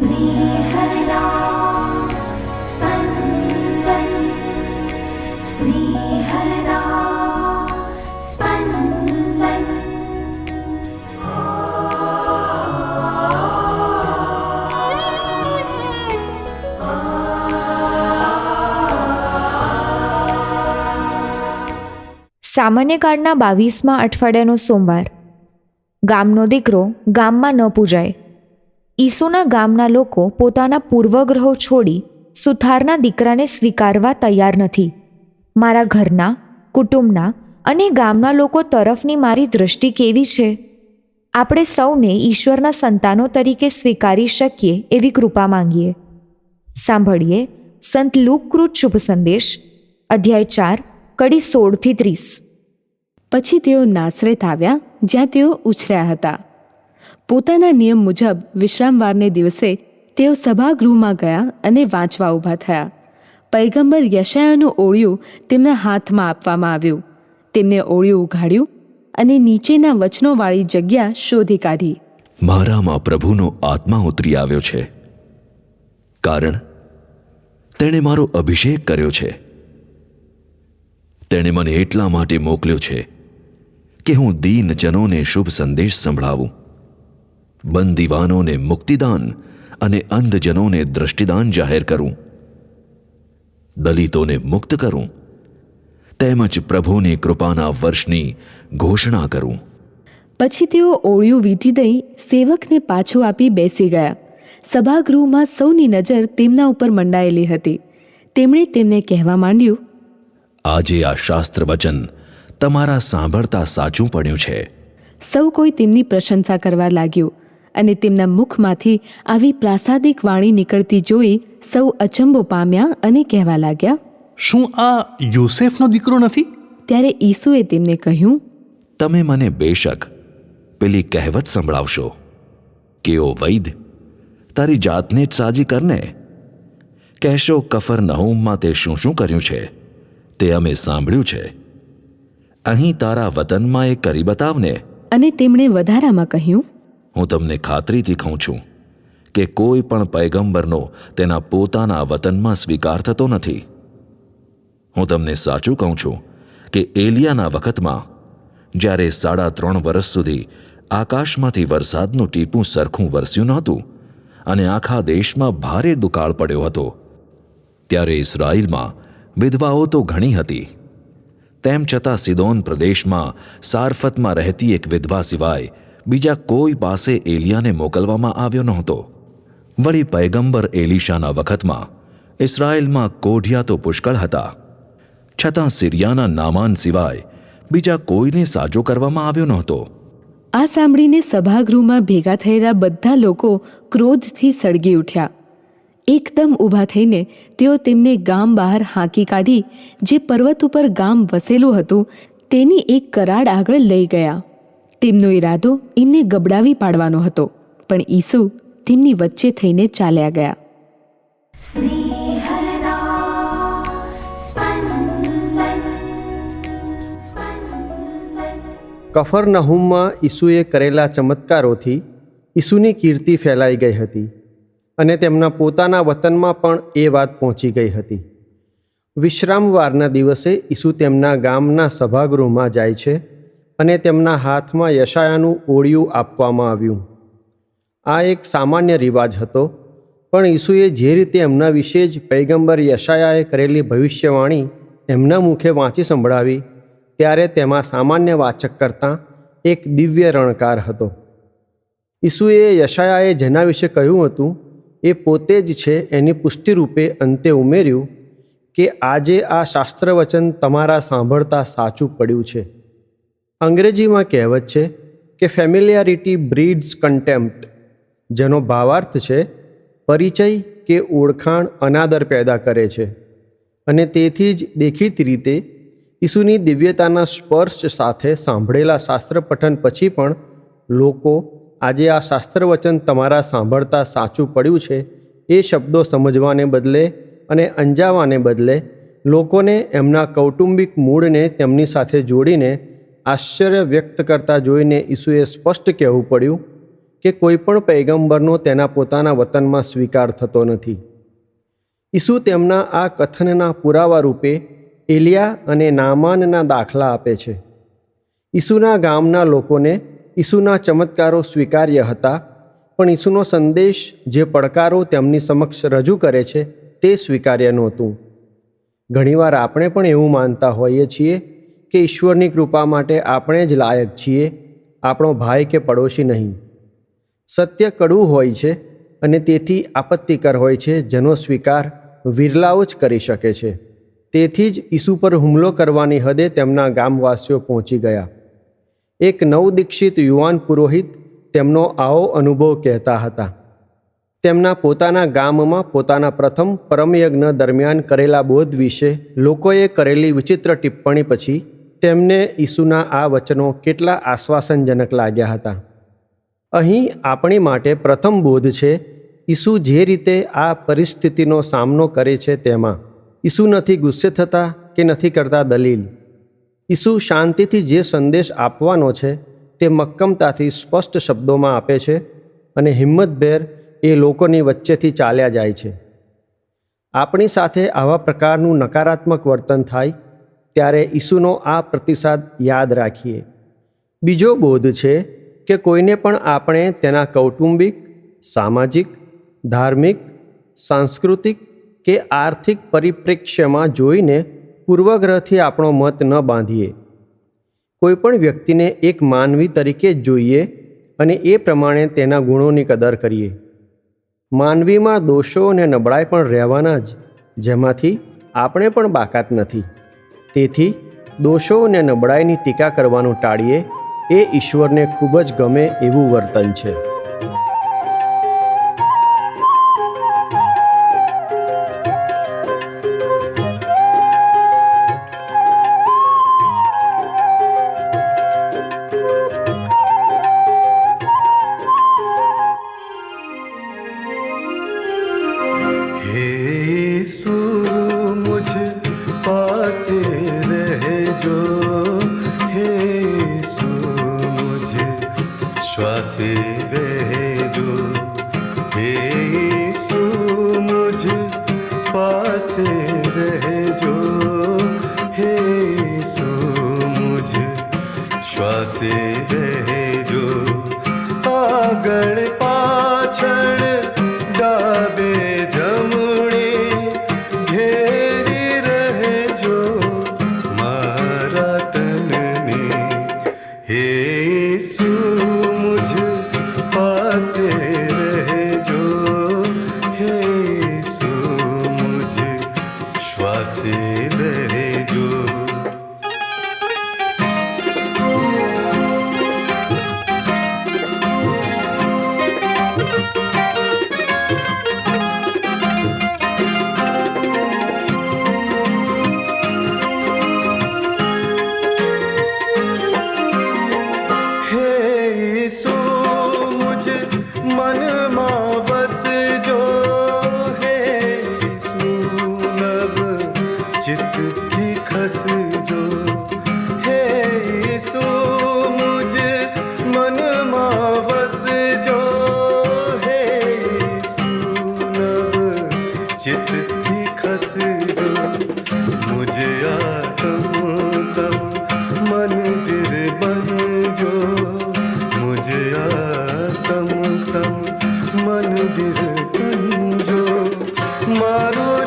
स्नेहदा स्पन्दन् स्नेहदा स्पन्दन् સામાન્ય કાળના બાવીસમાં અઠવાડિયાનો સોમવાર ગામનો દીકરો ગામમાં ન પૂજાય ઈસુના ગામના લોકો પોતાના પૂર્વગ્રહો છોડી સુથારના દીકરાને સ્વીકારવા તૈયાર નથી. મારા ઘરના, કુટુંબના અને ગામના લોકો તરફની મારી દૃષ્ટિ કેવી છે? આપણે સૌને ઈશ્વરના સંતાનો તરીકે સ્વીકારી શકીએ એવી કૃપા માંગીએ. સાંભળીએ સંત લુકૃત શુભ સંદેશ, અધ્યાય ચાર, કડી સોળથી ત્રીસ. પછી તેઓ નાસરેત આવ્યા જ્યાં તેઓ ઉછર્યા હતા. પોતાના નિયમ મુજબ વિશ્રામવારને દિવસે તેઓ સભાગૃહમાં ગયા અને વાંચવા ઊભા થયા. પૈગંબર યશાયાનું ઓળિયું તેમના હાથમાં આપવામાં આવ્યું. તેમને ઓળિયું ઉઘાડ્યું અને નીચેના વચનોવાળી જગ્યા શોધી કાઢી. મારામાં પ્રભુનો આત્મા ઉતરી આવ્યો છે. કારણ, તેણે મારો અભિષેક કર્યો છે. તેણે મને એટલા માટે મોકલ્યો છે કે હું દીનજનોને શુભ સંદેશ સંભળાવું. બંદીવાનોને મુક્તિદાન અને અંધજનોને દ્રષ્ટિદાન જાહેર કરું. દલિતોને મુક્ત કરું. તેમજ પ્રભુની કૃપાના વર્ષની ઘોષણા કરું. પછી તેઓ ઓળિયું વીંટી દઈ સેવકને પાછો આપી બેસી ગયા. સભાગૃહમાં સૌની નજર તેમના ઉપર મંડાયેલી હતી. તેમણે તેમને કહેવા માંડ્યું આજે આ શાસ્ત્ર વચન તમારા સાંભળતા સાચું પડ્યું છે. સૌ કોઈ તેમની પ્રશંસા કરવા લાગ્યું. અને તેમના મુખમાંથી આવી પ્રાસાદિક વાણી નીકળતી જોઈ સૌ અચંબો પામ્યા અને કહેવા લાગ્યા શું આ યોસેફનો દીકરો નથી? ત્યારે ઈસુએ તેમને કહ્યું તમે મને બેશક પેલી કહેવત સંભળાવશો કે ઓ વૈદ તારી જાતને જ સાજી કરને. કહેશો કફર નહુમમાં તે શું શું કર્યું છે? તે અમે સાંભળ્યું છે. અહીં તારા વતનમાં એ કરી બતાવને. અને તેમણે વધારામાં કહ્યું હું તમને ખાતરીથી કહું છું કે કોઈ પણ પૈગંબરનો તેના પોતાના વતનમાં સ્વીકાર થતો નથી. હું તમને સાચું કહું છું કે એલિયાના વખતમાં, જ્યારે સાડા ત્રણ વર્ષ સુધી આકાશમાંથી વરસાદનું ટીપું સરખું વરસ્યું નહોતું અને આખા દેશમાં ભારે દુકાળ પડ્યો હતો, ત્યારે ઇસરાયલમાં વિધવાઓ તો ઘણી હતી. તેમ છતાં સિદોન પ્રદેશમાં સારફતમાં રહેતી એક વિધવા સિવાય બીજા કોઈ પાસે એલિયાને મોકલવામાં આવ્યો નહોતો. વળી પૈગંબર એલિશાના વખતમાં ઇસરાયેલમાં કોઢિયા તો પુષ્કળ હતા. છતાં સિરિયાના નામાન સિવાય બીજા કોઈને સાજો કરવામાં આવ્યો નહોતો. આ સાંભળીને સભાગૃહમાં ભેગા થયેલા બધા લોકો ક્રોધથી સળગી ઉઠ્યા. એકદમ ઊભા થઈને તેઓ તેમને ગામ બહાર હાંકી કાઢી, જે પર્વત ઉપર ગામ વસેલું હતું, તેની એક કરાડ આગળ લઈ ગયા. તેમનો ઈરાદો એમને ગબડાવી પાડવાનો હતો પણ ઈસુ તેમની વચ્ચે થઈને ચાલ્યા ગયા. કફરનહુમમાં ઈસુએ કરેલા ચમત્કારોથી ઈસુની કીર્તિ ફેલાઈ ગઈ હતી અને તેમના પોતાના વતનમાં પણ એ વાત પહોંચી ગઈ હતી. વિશ્રામવારના દિવસે ઈસુ તેમના ગામના સભાગૃહમાં જાય છે અને તેમના હાથમાં યશાયાનું ઓળિયું આપવામાં આવ્યું. આ એક સામાન્ય રિવાજ હતો, પણ ઈસુએ જે રીતે એમના વિશે જ પૈગંબર યશાયાએ કરેલી ભવિષ્યવાણી એમના મુખે વાંચી સંભળાવી, ત્યારે તેમાં સામાન્ય વાચક કરતાં એક દિવ્ય રણકાર હતો. ઈસુએ યશાયાએ જેના વિશે કહ્યું હતું, એ પોતે જ છે એની પુષ્ટિરૂપે અંતે ઉમેર્યું કે આજે આ શાસ્ત્રવચન તમારા સાંભળતા સાચું પડ્યું છે. અંગ્રેજીમાં કહેવત છે કે ફેમિલિયારિટી બ્રીડ્સ કન્ટેમ્પ્ટ જેનો ભાવાર્થ છે પરિચય કે ઓળખાણ અનાદર પેદા કરે છે. અને તેથી જ દેખીતી રીતે ઈસુની દિવ્યતાના સ્પર્શ સાથે સાંભળેલા શાસ્ત્ર પઠન પછી પણ લોકો આજે આ શાસ્ત્રવચન તમારા સાંભળતા સાચું પડ્યું છે એ શબ્દો સમજવાને બદલે અને અંજાવાને બદલે લોકોને એમના કૌટુંબિક મૂળને તેમની સાથે જોડીને આશ્ચર્ય વ્યક્ત કરતા જોઈને ઈસુએ સ્પષ્ટ કહેવું પડ્યું કે કોઈ પણ પૈગંબરનો તેના પોતાના વતનમાં સ્વીકાર થતો નથી. ઈસુ તેમના આ કથનના પુરાવા રૂપે એલિયા અને નામાનના દાખલા આપે છે. ઈસુના ગામના લોકોને ઈસુના ચમત્કારો સ્વીકાર્ય હતા, પણ ઈસુનો સંદેશ જે પડકારો તેમની સમક્ષ રજૂ કરે છે તે સ્વીકાર્ય નહોતું. ઘણીવાર આપણે પણ એવું માનતા હોઈએ છીએ કે ઈશ્વરની કૃપા માટે આપણે જ લાયક છીએ, આપણો ભાઈ કે પડોશી નહીં. સત્ય કડવું હોય છે અને તેથી આપત્તિકર હોય છે, જેનો સ્વીકાર વિરલાઓ જ કરી શકે છે. તેથી જ ઈસુ પર હુમલો કરવાની હદે તેમના ગામવાસીઓ પહોંચી ગયા. એક નવદીક્ષિત યુવાન પુરોહિત તેમનો આવો અનુભવ કહેતા હતા. તેમના પોતાના ગામમાં પોતાના પ્રથમ પરમયજ્ઞ દરમિયાન કરેલા બોધ વિશે લોકોએ કરેલી વિચિત્ર ટિપ્પણી પછી તેમને ઈસુના આ વચનો કેટલા આશ્વાસનજનક લાગ્યા હતા. અહીં આપણી માટે પ્રથમ બોધ છે, ઈસુ જે રીતે આ પરિસ્થિતિનો સામનો કરે છે તેમાં. ઈસુ નથી ગુસ્સે થતા કે નથી કરતા દલીલ. ઈસુ શાંતિથી જે સંદેશ આપવાનો છે તે મક્કમતાથી સ્પષ્ટ શબ્દોમાં આપે છે અને હિંમતભેર એ લોકોની વચ્ચેથી ચાલ્યા જાય છે. આપણી સાથે આવા પ્રકારનું નકારાત્મક વર્તન થાય ત્યારે ઈસુનો આ પ્રતિસાદ યાદ રાખીએ. બીજો બોધ છે કે કોઈને પણ આપણે તેના કૌટુંબિક, સામાજિક, ધાર્મિક, સાંસ્કૃતિક કે આર્થિક પરિપ્રેક્ષ્યમાં જોઈને પૂર્વગ્રહથી આપણો મત ન બાંધીએ. કોઈપણ વ્યક્તિને એક માનવી તરીકે જ જોઈએ અને એ પ્રમાણે તેના ગુણોની કદર કરીએ. માનવીમાં દોષો અને નબળાઈ પણ રહેવાના જ, જેમાંથી આપણે પણ બાકાત નથી. તેથી દોષો અને નબળાઈની ટીકા કરવાનું ટાળીએ એ ઈશ્વરને ખૂબ જ ગમે એવું વર્તન છે. પાસે રહેજો હે સુ મુજ શ્વાસે રહેજો આગળ પાછળ ડાબે જમણી ઘેરી રહેજો મારા તનને હે জানতাম মন্দির কঞ্জ মারো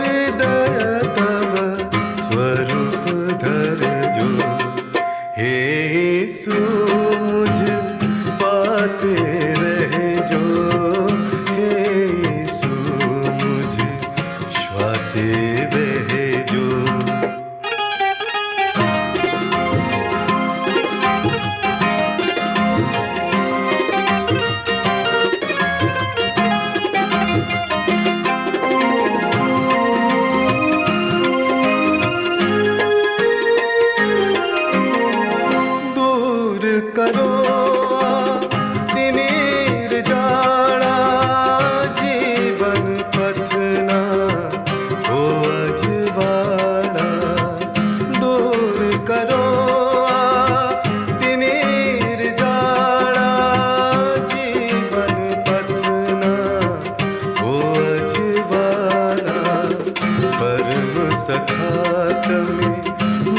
पर्व सखात में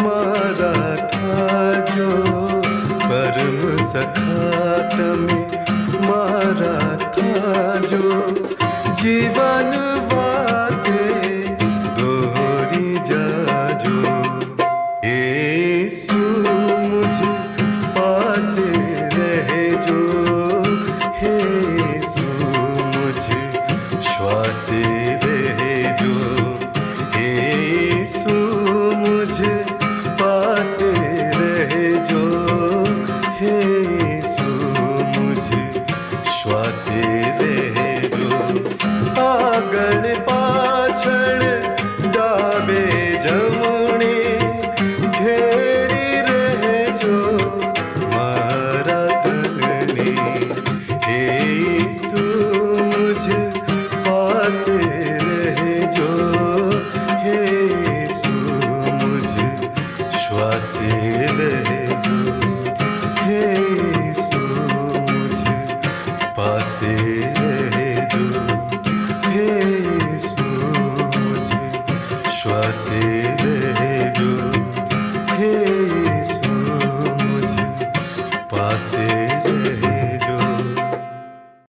मारा था जो परम सखात में मारा था जो जीवन সিলে